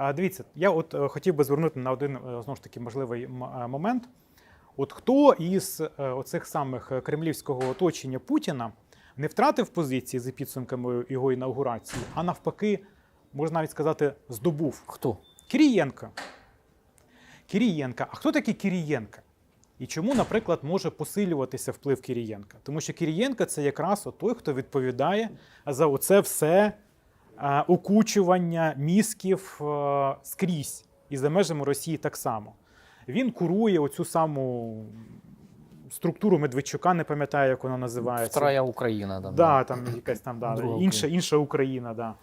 Дивіться, я от е, хотів би звернути на один е, знову ж таки можливий е, момент. От хто із оцих самих кремлівського оточення Путіна не втратив позиції за підсумками його інаугурації, а навпаки, можна навіть сказати, здобув Хто? Кирієнка. Кирієнка. А хто такий Кирієнка? І чому, наприклад, може посилюватися вплив Кирієнка? Тому що Кирієнка це якраз той, хто відповідає за оце все окучування мізків е, скрізь і за межами Росії так само. Він курує оцю саму структуру Медведчука, не пам'ятаю, як вона називається. Вторая Україна. Да, Да, там якась там да, Друга інша, Україна. інша Україна. Да.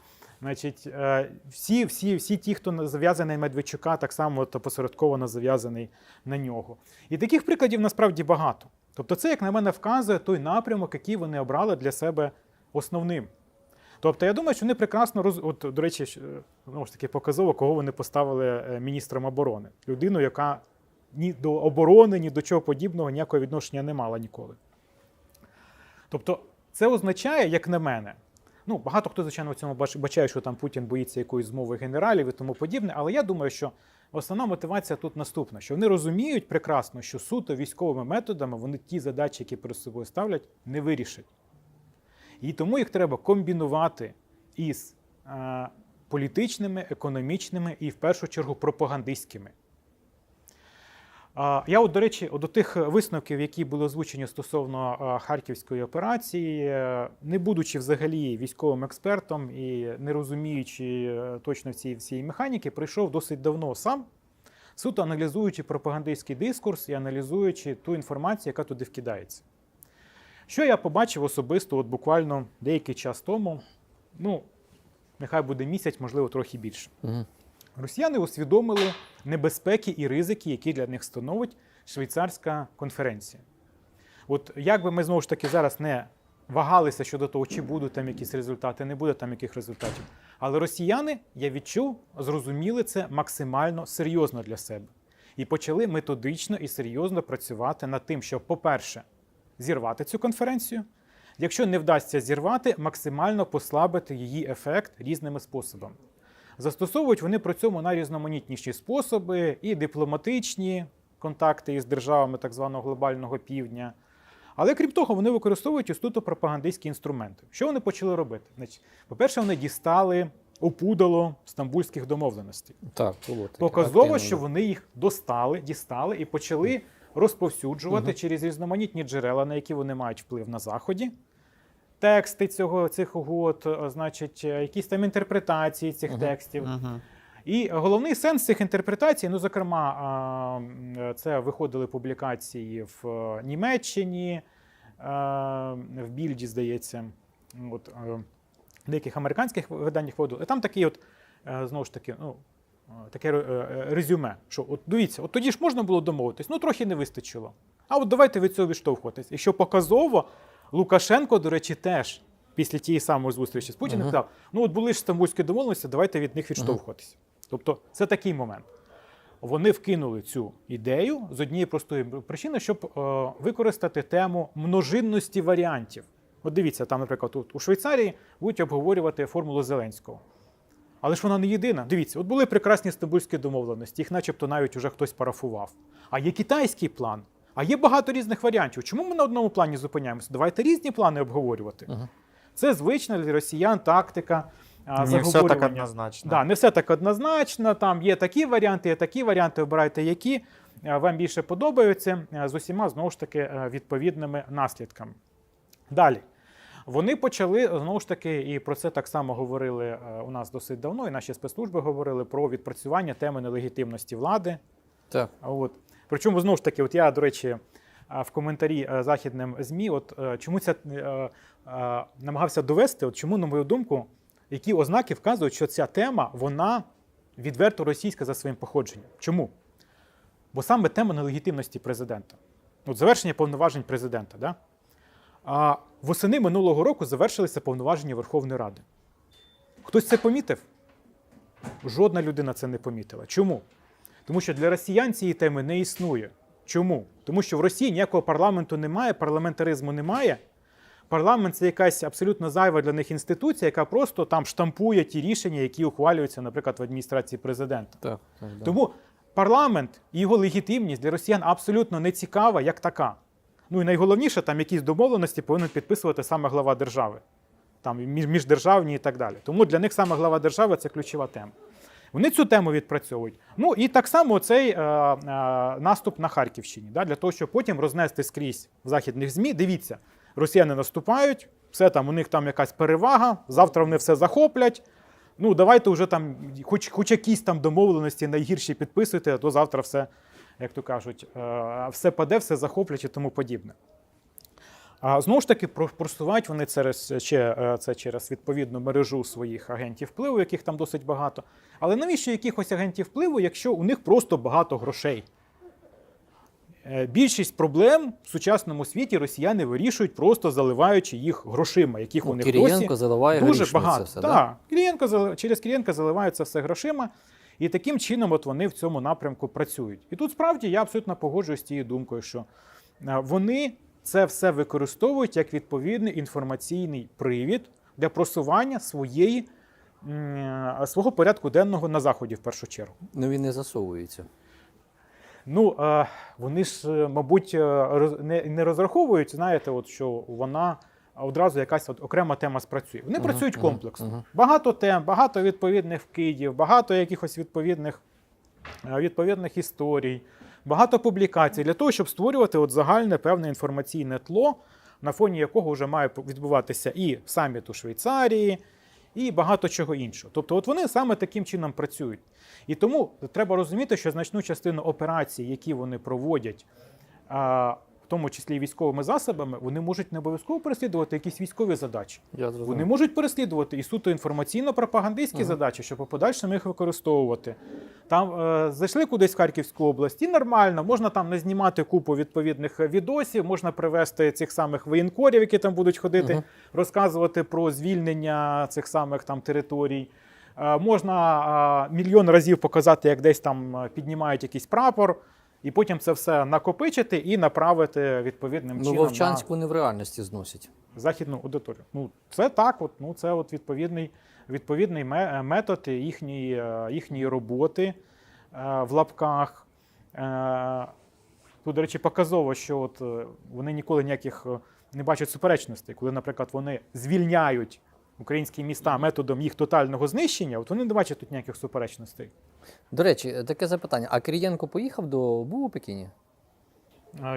Значить, е, всі, всі, всі ті, хто зав'язаний Медведчука, так само от, посередковано зав'язаний на нього. І таких прикладів насправді багато. Тобто, це, як на мене, вказує той напрямок, який вони обрали для себе основним. Тобто, я думаю, що вони прекрасно роз... От, до речі, знову ж таки показово, кого вони поставили е, міністром оборони. Людину, яка ні до оборони, ні до чого подібного ніякого відношення не мала ніколи. Тобто, це означає, як на мене, ну багато хто, звичайно, в цьому бачає, що там Путін боїться якоїсь змови генералів і тому подібне, але я думаю, що основна мотивація тут наступна: що вони розуміють прекрасно, що суто військовими методами вони ті задачі, які перед собою ставлять, не вирішать. І тому їх треба комбінувати із е, політичними, економічними і, в першу чергу, пропагандистськими. Я, от, до речі, до тих висновків, які були озвучені стосовно а, харківської операції, е, не будучи взагалі військовим експертом і не розуміючи е, точно цієї всієї механіки, прийшов досить давно сам, суто аналізуючи пропагандистський дискурс і аналізуючи ту інформацію, яка туди вкидається. Що я побачив особисто, от буквально деякий час тому, ну, нехай буде місяць, можливо, трохи більше. Угу. Росіяни усвідомили небезпеки і ризики, які для них становить швейцарська конференція. От як би ми знову ж таки зараз не вагалися щодо того, чи будуть там якісь результати, не буде там яких результатів. Але росіяни, я відчув, зрозуміли це максимально серйозно для себе. І почали методично і серйозно працювати над тим, щоб, по-перше, зірвати цю конференцію. Якщо не вдасться зірвати, максимально послабити її ефект різними способами. Застосовують вони при цьому найрізноманітніші способи, і дипломатичні контакти із державами так званого глобального півдня. Але крім того, вони використовують і суто пропагандистські інструменти. Що вони почали робити? Значить, по-перше, вони дістали опудало стамбульських домовленостей. Так, було таке. Показово, що вони їх достали, дістали і почали розповсюджувати через різноманітні джерела, на які вони мають вплив на заході. Тексти цього цих угод, е, значить, е, якісь там інтерпретації цих Мгм. текстів. Мгм. І головний сенс цих інтерпретацій, ну, зокрема, це виходили публікації в е, Німеччині, е, в Більді, здається, от, е, в деяких американських виданнях виходили. І там такий, от, е, знову ж таки, ну, е, таке е, е, резюме, що от дивіться, от тоді ж можна було домовитись, ну трохи не вистачило. А от давайте від цього відштовхуватись. І що показово, Лукашенко, до речі, теж після тієї самої зустрічі з Путіним Мгм. сказав: ну от були ж стамбульські домовленості, давайте від них відштовхуватися. Тобто це такий момент. Вони вкинули цю ідею з однієї простої причини, щоб е, використати тему множинності варіантів. От дивіться, там, наприклад, тут у Швейцарії будуть обговорювати формулу Зеленського. Але ж вона не єдина. Дивіться, от були прекрасні стамбульські домовленості, їх начебто навіть уже хтось парафував. А є китайський план, а є багато різних варіантів. Чому ми на одному плані зупиняємося? Давайте різні плани обговорювати. Мгм. Це звична для росіян тактика. Не все так однозначно. Да, не все так однозначно. Там є такі варіанти, є такі варіанти. Обирайте, які вам більше подобаються, з усіма знову ж таки відповідними наслідками. Далі. Вони почали знову ж таки, і про це так само говорили е, у нас досить давно, і наші спецслужби говорили про відпрацювання теми нелегітимності влади. Так. От. Причому знову ж таки, от я, до речі, в коментарі е, західним ЗМІ, от е, чому е, е, намагався довести, от чому, на мою думку, які ознаки вказують, що ця тема вона відверто російська за своїм походженням. Чому? Бо саме тема нелегітимності президента. От завершення повноважень президента. Да? А восени минулого року завершилися повноваження Верховної Ради. Хтось це помітив? Жодна людина це не помітила. Чому? Тому що для росіян цієї теми не існує. Чому? Тому що в Росії ніякого парламенту немає, парламентаризму немає. Парламент це якась абсолютно зайва для них інституція, яка просто там штампує ті рішення, які ухвалюються, наприклад, в адміністрації президента. Так, так, да. Тому парламент і його легітимність для росіян абсолютно не цікава як така. Ну і найголовніше, там якісь домовленості повинен підписувати саме глава держави, там міждержавні і так далі. Тому для них саме глава держави це ключова тема. Вони цю тему відпрацьовують. Ну і так само цей е, е, наступ на Харківщині, да, для того, щоб потім рознести скрізь в західних ЗМІ. Дивіться, росіяни наступають, все там, у них там якась перевага, завтра вони все захоплять. Ну, давайте вже там, хоч, хоч якісь там домовленості найгірші підписуйте, а то завтра все, як то кажуть, е, все паде, все захоплять і тому подібне. А знову ж таки, просувають вони через ще е, це через відповідну мережу своїх агентів впливу, яких там досить багато. Але навіщо якихось агентів впливу, якщо у них просто багато грошей? Е, Більшість проблем в сучасному світі росіяни вирішують, просто заливаючи їх грошима, яких Ну, них Кирієнко досі заливає дуже багато. це все, так, да? Кирієнко, через Кирієнка заливаються все грошима, і таким чином от вони в цьому напрямку працюють. І тут справді я абсолютно погоджуюсь з тією думкою, що е, вони це все використовують як відповідний інформаційний привід для просування своєї, е, свого порядку денного на заході в першу чергу. Ну він не засовується. Ну, е, вони ж, мабуть, не, не розраховують, знаєте, от, що вона одразу якась от окрема тема спрацює. Вони Мгм, працюють мгм, комплексно. мгм. Багато тем, багато відповідних вкидів, багато якихось відповідних, е, відповідних історій, багато публікацій для того, щоб створювати от загальне певне інформаційне тло, на фоні якого вже має відбуватися і саміт у Швейцарії, і багато чого іншого. Тобто, от вони саме таким чином працюють. І тому треба розуміти, що значну частину операцій, які вони проводять, в тому числі і військовими засобами, вони можуть не обов'язково переслідувати якісь військові задачі. Я. Вони можуть переслідувати і суто інформаційно-пропагандистські задачі, щоб у подальшому їх використовувати. Там е, зайшли кудись в Харківську область, і нормально, можна там не знімати купу відповідних відосів, можна привести цих самих воєнкорів, які там будуть ходити, Мгм. розказувати про звільнення цих самих там територій. Е, можна мільйон разів показати, як десь там е, піднімають якийсь прапор, і потім це все накопичити і направити відповідним Ну, чином. Вовчанську не в реальності зносять. західну аудиторію. Ну, це так, от, ну, це от відповідний, відповідний метод їхньої, е, їхньої роботи е, в лапках. Е, Тут, до речі, показово, що от е, вони ніколи ніяких е, не бачать суперечностей, коли, наприклад, вони звільняють українські міста методом їх тотального знищення, от вони не бачать тут ніяких суперечностей. До речі, таке запитання: а Кирієнко поїхав до був у Пекіні?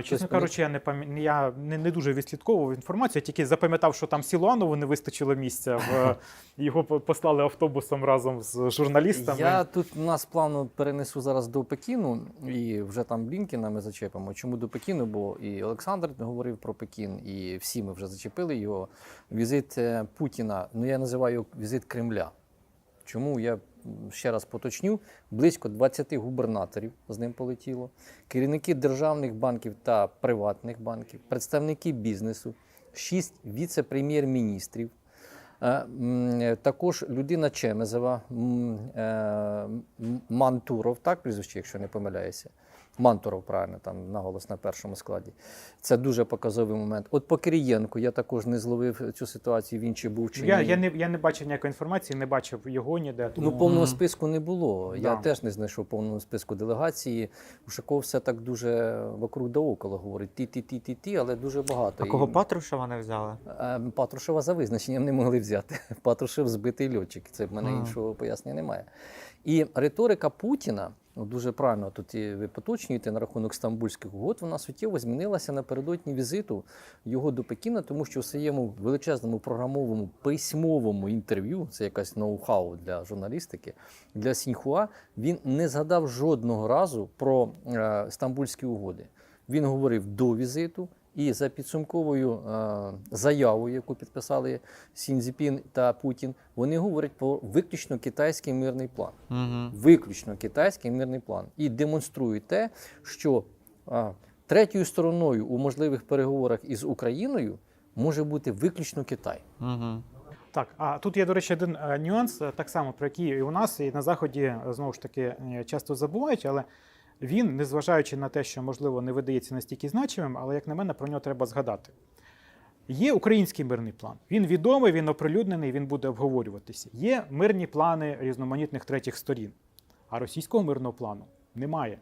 Чесно кажучи, я не пам'я- я не, не дуже відслідковував інформацію, я тільки запам'ятав, що там Сілуанову не вистачило місця. В, його послали автобусом разом з журналістами. Я тут нас плавно перенесу зараз до Пекіну, і вже там Блінкіна ми зачепимо. Чому до Пекіну? Бо і Олександр говорив про Пекін, і всі ми вже зачепили його. Візит е, Путіна, ну я називаю його візит Кремля. Чому я ще раз поточню: близько 20 губернаторів з ним полетіло, керівники державних банків та приватних банків, представники бізнесу, 6 віце-прем'єр-міністрів. Е, Також людина Чемезова, е, Мантуров, так прізвище, якщо не помиляюся. Мантуров, правильно, там наголос на першому складі. Це дуже показовий момент. От по Кирієнку я також не зловив цю ситуацію, він чи був чи я, ні. я, не, я не бачив ніякої інформації, не бачив його ніде. Тому... Ну, повного списку не було. Я теж не знайшов повного списку делегації. Ушаков все так дуже вокруг да около говорить. Ті-ті-ті-ті-ті, але дуже багато. А кого І, Патрушева не взяли? е, Патрушева за визначенням не могли взяти. Патрушев збитий льотчик. Це в мене іншого пояснення немає. І риторика Путіна, ну, дуже правильно тут і ви поточнюєте на рахунок стамбульських угод, вона суттєво змінилася напередодні візиту його до Пекіна, тому що у своєму величезному програмовому письмовому інтерв'ю, це якась ноу-хау для журналістики, для Сіньхуа, він не згадав жодного разу про е, стамбульські угоди. Він говорив до візиту, і за підсумковою е, заявою, яку підписали Сінзіпін та Путін, вони говорять про виключно китайський мирний план. Угу. Виключно китайський мирний план. І демонструють те, що третьою стороною у можливих переговорах із Україною може бути виключно Китай. Угу. Так, а тут є, до речі, один е, нюанс, е, так само, про який і у нас, і на Заході е, знову ж таки е, часто забувають, але він, незважаючи на те, що, можливо, не видається настільки значимим, але, як на мене, про нього треба згадати. Є український мирний план. Він відомий, він оприлюднений, він буде обговорюватися. Є мирні плани різноманітних третіх сторін, а російського мирного плану немає.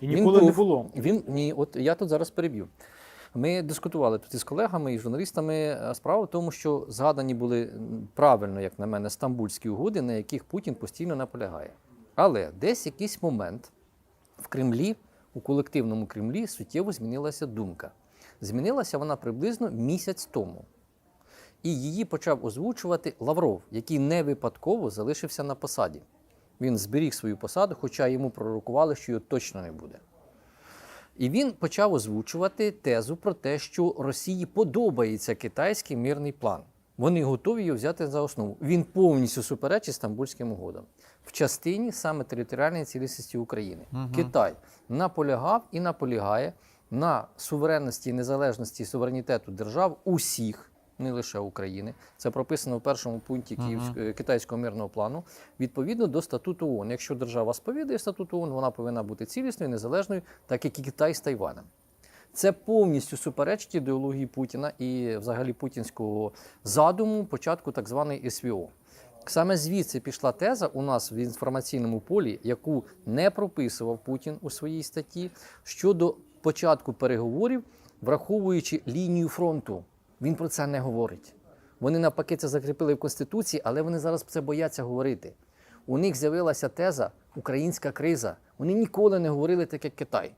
І Він ніколи не було. Він ні, от я тут зараз переб'ю. Ми дискутували тут із колегами і журналістами. Е, Справа в тому, що згадані були правильно, як на мене, стамбульські угоди, на яких Путін постійно наполягає. Але десь якийсь момент в Кремлі, у колективному Кремлі, суттєво змінилася думка. Змінилася вона приблизно місяць тому. І її почав озвучувати Лавров, який не випадково залишився на посаді. Він зберіг свою посаду, хоча йому пророкували, що його точно не буде. І він почав озвучувати тезу про те, що Росії подобається китайський мирний план. Вони готові його взяти за основу. Він повністю суперечить Стамбульським угодам в частині саме територіальної цілісності України. Китай наполягав і наполягає на суверенності, незалежності і суверенітету держав усіх, не лише України. Це прописано в першому пункті Київського китайського мирного плану. Відповідно до статуту ООН. Якщо держава сповідує статут ООН, вона повинна бути цілісною, незалежною, так як і Китай з Тайванем. Це повністю суперечить ідеології Путіна і взагалі путінського задуму початку так званої СВО. Саме звідси пішла теза у нас в інформаційному полі, яку не прописував Путін у своїй статті щодо початку переговорів, враховуючи лінію фронту. Він про це не говорить. Вони навпаки це закріпили в Конституції, але вони зараз це бояться говорити. У них з'явилася теза українська криза. Вони ніколи не говорили так, як Китай.